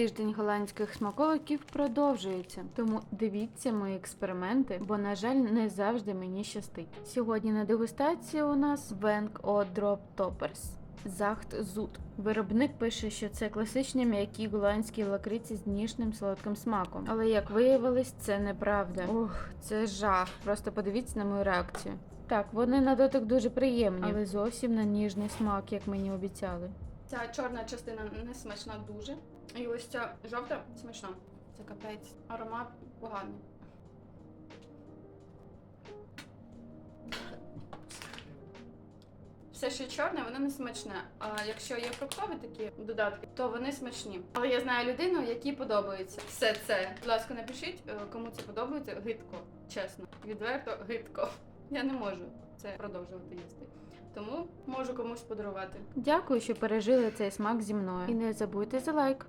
Тиждень голландських смаколиків продовжується, тому дивіться мої експерименти, бо, на жаль, не завжди мені щастить. Сьогодні на дегустації у нас Венк О Drop. Захт Зуд. Виробник пише, що це класичні м'які голландські лакриці з ніжним солодким смаком. Але як виявилось, це неправда. Ох, це жах. Просто подивіться на мою реакцію. Так, вони на дотик дуже приємні, але зовсім на ніжний смак, як мені обіцяли. Ця чорна частина не смачна дуже. І ось ця жовта смачна. Це капець. Аромат поганий. Все, що чорне, воно не смачне. А якщо є фруктові такі додатки, то вони смачні. Але я знаю людину, якій подобається все це. Будь ласка, напишіть, е, кому це подобається. Гидко, чесно. Відверто гидко. Я не можу це продовжувати їсти. Тому можу комусь подарувати. Дякую, що пережили цей смак зі мною. І не забудьте за лайк.